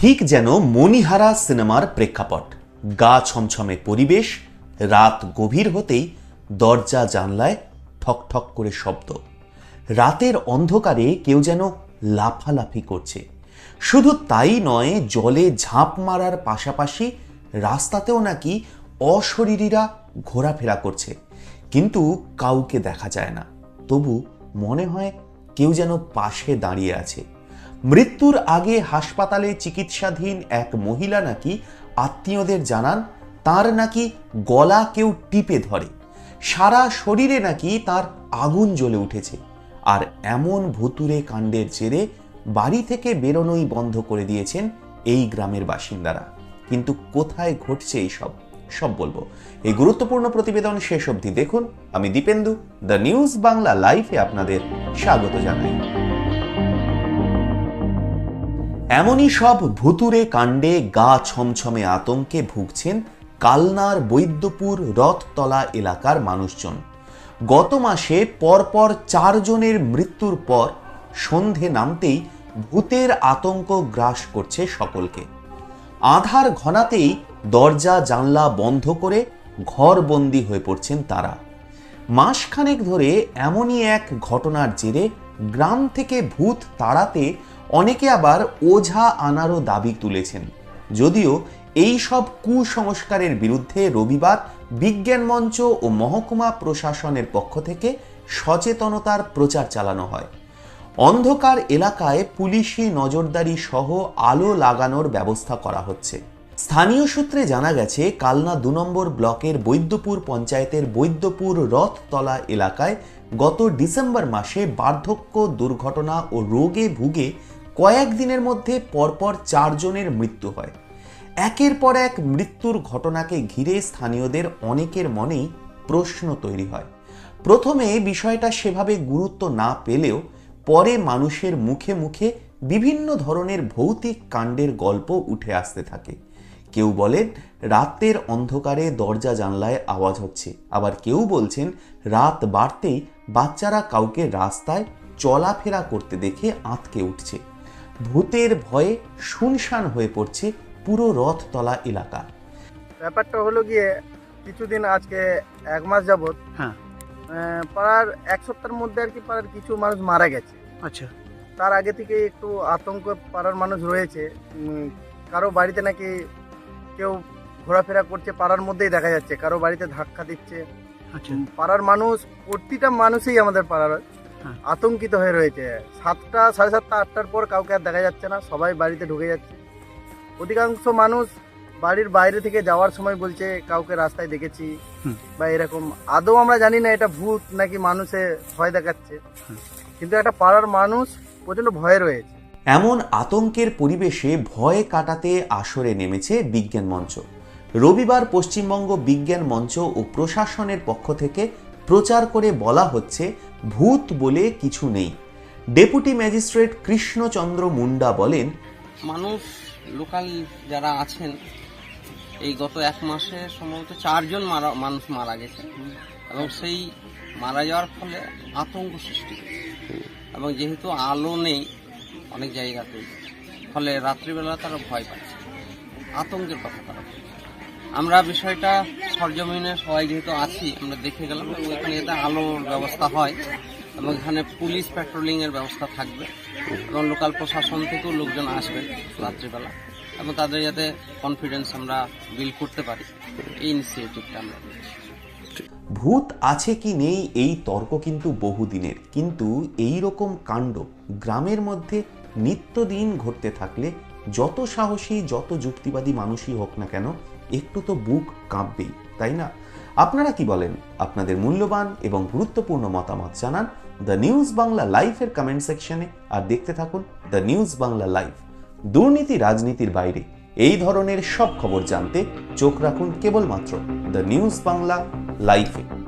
ঠিক যেন মণিহারা সিনেমার প্রেক্ষাপট। গা ছমছমে পরিবেশ, রাত গভীর হতেই দরজা জানলায় ঠক ঠক করে শব্দ। রাতের অন্ধকারে কেউ যেন লাফালাফি করছে। শুধু তাই নয়, জলে ঝাঁপ মারার পাশাপাশি রাস্তাতেও নাকি অশরীরীরা ঘোরাফেরা করছে। কিন্তু কাউকে দেখা যায় না। তবু মনে হয় কেউ যেন পাশে দাঁড়িয়ে আছে। মৃত্যুর আগে হাসপাতালে চিকিৎসাধীন এক মহিলা নাকি আত্মীয়দের জানান, তার নাকি গলা কেউ টিপে ধরে। সারা শরীরে নাকি তার আগুন জ্বলে উঠেছে। আর এমন ভুতুরে কাণ্ডের জেরে বাড়ি থেকে বেরোনোই বন্ধ করে দিয়েছেন এই গ্রামের বাসিন্দারা। কিন্তু কোথায় ঘটছে এইসব, সব বলব। এই গুরুত্বপূর্ণ প্রতিবেদন শেষ অবধি দেখুন। আমি দীপেন্দু, দ্য নিউজ বাংলা লাইভে আপনাদের স্বাগত জানাই। এমনই সব ভুতুরে কাণ্ডে গা ছমছমে আতঙ্কে ভুগছেন কালনার বৈদ্যপুর রথতলা এলাকার মানুষজন। গত মাসে পরপর চারজনের মৃত্যুর পর সন্ধে নামতেই ভূতের আতঙ্ক গ্রাস করছে সকলকে। আধার ঘনাতেই দরজা, জানলা বন্ধ করে ঘরবন্দি হয়ে পড়ছেন তারা। মাসখানেক ধরে এমনই এক ঘটনার জেরে গ্রাম থেকে ভূত তাড়াতে অনেকে আবার ওঝা আনারও দাবি তুলেছেন। যদিও এই সব কুসংস্কারের বিরুদ্ধে রবিবার বিজ্ঞান মঞ্চ ও মহকুমা প্রশাসনের পক্ষ থেকে সচেতনতার প্রচার চালানো হয়। অন্ধকার এলাকায় পুলিশি নজরদারি সহ আলো লাগানোর ব্যবস্থা করা হচ্ছে। স্থানীয় সূত্রে জানা গেছে, কালনা দু নম্বর ব্লকের বৈদ্যপুর পঞ্চায়েতের বৈদ্যপুর রথতলা এলাকায় গত ডিসেম্বর মাসে বার্ধক্য দুর্ঘটনা ও রোগে ভুগে কয়েকদিনের মধ্যে পরপর চারজনের মৃত্যু হয়। একের পর এক মৃত্যুর ঘটনাকে ঘিরে স্থানীয়দের অনেকের মনেই প্রশ্ন তৈরি হয়। প্রথমে বিষয়টা সেভাবে গুরুত্ব না পেলেও পরে মানুষের মুখে মুখে বিভিন্ন ধরনের ভৌতিক কাণ্ডের গল্প উঠে আসতে থাকে। কেউ বলেন, রাতের অন্ধকারে দরজা জানলায় আওয়াজ হচ্ছে। আবার কেউ বলছেন, রাত বাড়তেই বাচ্চারা কাউকে রাস্তায় চলাফেরা করতে দেখে আঁতকে উঠছে। ভূতের ভয়ে শুনশান হয়ে পড়ছে পুরো রথতলা এলাকা। ব্যাপারটা হলো গিয়ে কিছুদিন আজকে এক মাস যাবৎ হ্যাঁ। পাড়ার এক সপ্তাহের মধ্যে আর কি পাড়ার কিছু মানুষ মারা গেছে। আচ্ছা। তার আগে থেকে একটু আতঙ্ক পাড়ার মানুষ রয়েছে। কারও বাড়িতে নাকি কেউ ঘোরাফেরা করছে পাড়ার মধ্যেই দেখা যাচ্ছে। কারও বাড়িতে ধাক্কা দিচ্ছে। আচ্ছা। পাড়ার মানুষ প্রতিটা মানুষই আমাদের পাড়ার হ্যাঁ। আতঙ্কিত হয়ে রয়েছে। সাতটা সাড়ে সাতটা আটটার পর কাউকে আর দেখা যাচ্ছে না। সবাই বাড়িতে ঢুকে যাচ্ছে। অধিকাংশ মানুষ বাড়ির বাইরে থেকে যাওয়ার সময় বলছে কাউকে রাস্তায় দেখেছি বা এরকম। আদৌ আমরা জানি না এটা ভূত নাকি মানুষে ভয় দেখাচ্ছে। কিন্তু একটা পাড়ার মানুষ প্রচণ্ড ভয়ে রয়েছে। এমন আতঙ্কের পরিবেশে ভয় কাটাতে আসরে নেমেছে বিজ্ঞান মঞ্চ। রবিবার পশ্চিমবঙ্গ বিজ্ঞান মঞ্চ ও প্রশাসনের পক্ষ থেকে প্রচার করে বলা হচ্ছে, ভূত বলে কিছু নেই ডেপুটি ম্যাজিস্ট্রেট কৃষ্ণচন্দ্র মুন্ডা বলেন, মানুষ, লোকাল যারা আছেন, এই গত এক মাসে সম্ভবত চারজন মারা, মানুষ মারা গেছে এবং সেই মারা যাওয়ার ফলে আতঙ্ক সৃষ্টি এবং যেহেতু আলো নেই অনেক জায়গাতে ফলে রাত্রিবেলা তারা ভয় পাচ্ছে, আতঙ্কের কথা তারা। আমরা বিষয়টা সরজমিনে সবাই যেহেতু আছি, আমরা দেখে গেলাম এখানে যাতে আলোর ব্যবস্থা হয় এবং এখানে পুলিশ প্যাট্রোলিং এর ব্যবস্থা থাকবে এবং লোকাল প্রশাসন থেকেও লোকজন আসবে রাত্রিবেলা এবং তাদের যাতে কনফিডেন্স আমরা বিল করতে পারি। এই ইনিশিয়েটিভটা আমরা ভূত আছে কি নেই, এই তর্ক কিন্তু বহুদিনের। কিন্তু এই রকম কাণ্ড গ্রামের মধ্যে নিত্যদিন ঘটতে থাকলে যত সাহসী, যত যুক্তিবাদী মানুষই হোক না কেন, একটু তো বুক কাঁপবেই, তাই না? আপনারা কি বলেন? আপনাদের মূল্যবান এবং গুরুত্বপূর্ণ মতামত জানান দ্য নিউজ বাংলা লাইভের কমেন্ট সেকশনে আর দেখতে থাকুন দ্য নিউজ বাংলা লাইভ দুর্নীতি রাজনীতির বাইরে, এই ধরনের সব খবর জানতে চোখ রাখুন কেবলমাত্র দ্য নিউজ বাংলা লাইভে